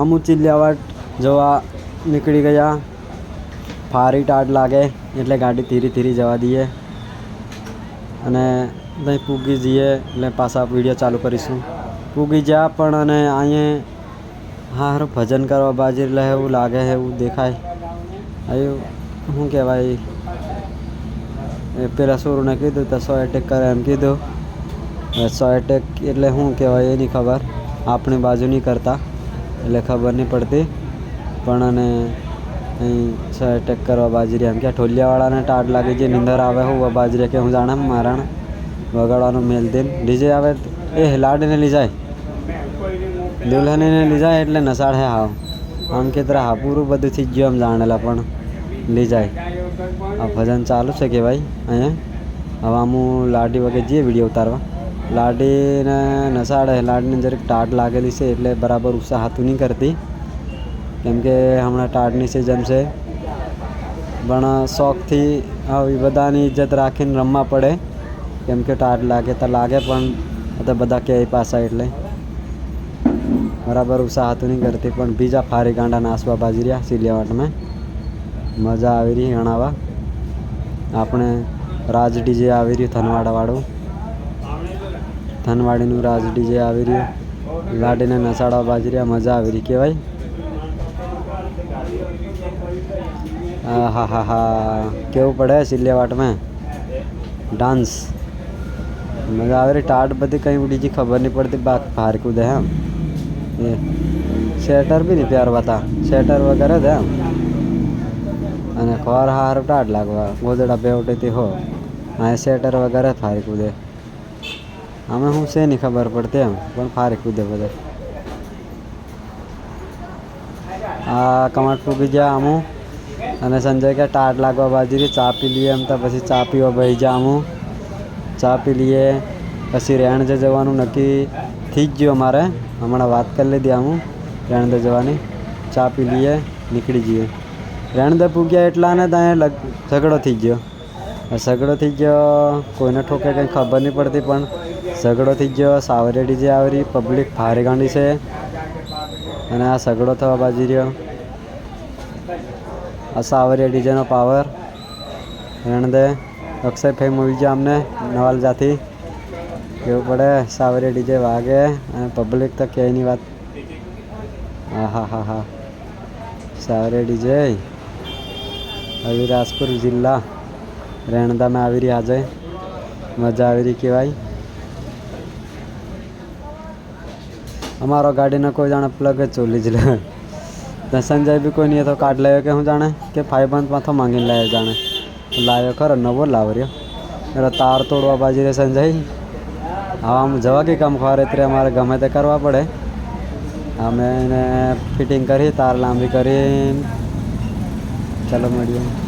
અમુ ચિલ્લાવાટ જવા નીકળી ગયા. ફારી ટાટ લાગે, એટલે ગાડી ધીરે ધીરે જવા દઈએ. અને નહીં પૂગી જઈએ, એટલે પાછા વીડિયો ચાલુ કરીશું. પૂગી જ્યાં પણ અને અહીંયા હારું ભજન કરવા બાજી લે એવું લાગે, એવું દેખાય. આવ્યું શું કહેવાય? પેલા સોરુને કીધું તો સો એટેક કરે એમ કીધું. સો એટેક એટલે શું કહેવાય એ નહીં ખબર. આપણી બાજુ નહીં કરતા. એટલે ખબર નહીં પડતી. પણ અને અહીં એટેક કરવા બાજરી એમ કે ઠોલિયાવાળાને ટાટ લાગી જે નિંદર આવે હું બાજરી કે હું જાણે મારણ વગાડવાનું મેલ દઈને ડીજે આવે એ લાડીને લઈ જાય. દુલ્હનીને લઈ જાય એટલે નસાડ હે હાવ. આમ કે તરા હાપુરું બધું થઈ ગયું આમ જાણેલા પણ લઈ જાય. આ ભજન ચાલુ છે કે ભાઈ? અહીંયા? હવે આમ હું લાડી વગર જઈએ વીડિયો ઉતારવા. લાડીને નસાડે લાડીને જરીક ટાટ લાગેલી છે એટલે બરાબર ઉત્સાહ હાથું નહીં કરતી. કેમ કે હમણાં ટાટની સિઝન છે. પણ શોખથી આવી બધાની ઇજ્જત રાખીને રમવા પડે. કેમ કે ટાટ લાગે તો લાગે પણ બધા કહે પાસા એટલે. બરાબર ઉત્સાહ હાથું નહીં કરતી. પણ બીજા ફારી ગાંડા નાસવા બાજી રહ્યા સિલિયાવાટમાં. મજા આવી રહી ગણાવા આપણે રાજ ડીજે આવી રહ્યું થનવાડાવાળું થનવાડીનું રાજ ડીજે આવી રહ્યું. લાડીને નસાડા બાજી રહ્યા, મજા આવી રહી કહેવાય. હા હા હા. કેવું પડે સિલિયાવાટમાં ડાન્સ. મજા આવે રહી ટાટ બધી કંઈ ઉડી જી ખબર નહીં પડતી. બાક ફાર કૂદે એમ. એ. શેટર બી નહીં પ્યાર બતા શેટર વગેરે જ એમ. અને ખોર હાર ટાટ લાગવા. ગોદડા બેવટેથી હો. આ શેટર વગેરે ફારી કૂદે. અમે હું છે નહીં ખબર પડતી એમ પણ ફારે કૂદે બધે આ કમાટ ફૂગી ગયા અમું અને સંજય કે ટાટ લાગવા બાજરી ચા પી લઈએ એમ તો પછી ચા પીવા બહી જા અમું ચા પી લઈએ પછી રેણ જે જવાનું નક્કી થઈ જ ગયું અમારે હમણાં વાત કરી લીધી અમું રેણદે જવાની ચા પી લઈએ નીકળી જઈએ રેણદે પૂગ્યા એટલા ને ત્યાં ઝઘડો થઈ ગયો ઝઘડો થઈ ગયો કોઈને ઠોકે કંઈ ખબર નહીં પડતી પણ ઝઘડો થઈ ગયો સાવરે ડીજે આવરી પબ્લિક ભારે ગાંડી છે. અને આ ઝઘડો થવા બાજી રહ્યો. આ સાવરેડી ડીજેનો પાવર રેણદે ફેમ આવી ગયા અમને નવાલ જાથી કેવું પડે સાવરે ડીજે વાગે અને પબ્લિક તો ક્યાંયની વાત. હા હા હા હા સાવરે ડીજે. આવી રાજપુર જિલ્લા રેણદામાં આવી રહી આજે. મજા આવી રહી કહેવાય. અમારો ગાડીનો કોઈ જાણે પ્લગ જ ચોલી જ લે. તો સંજય બી કોઈ નહીં તો કાઢ લાવ્યો કે હું જાણે? કે ફાઈવ બંધમાં તો માંગીને લાવ્યો જાણે. લાવ્યો ખરો, નવો લાવ રહ્યો. એટલે તાર તોડવા બાજી રે સંજય. હવે આમ જવા કે કામ ખવા ત્યારે અમારે ગમે તે કરવા પડે. અમે એને ફિટિંગ કરી, તાર લાંબી કરી. ચાલો મળીએ.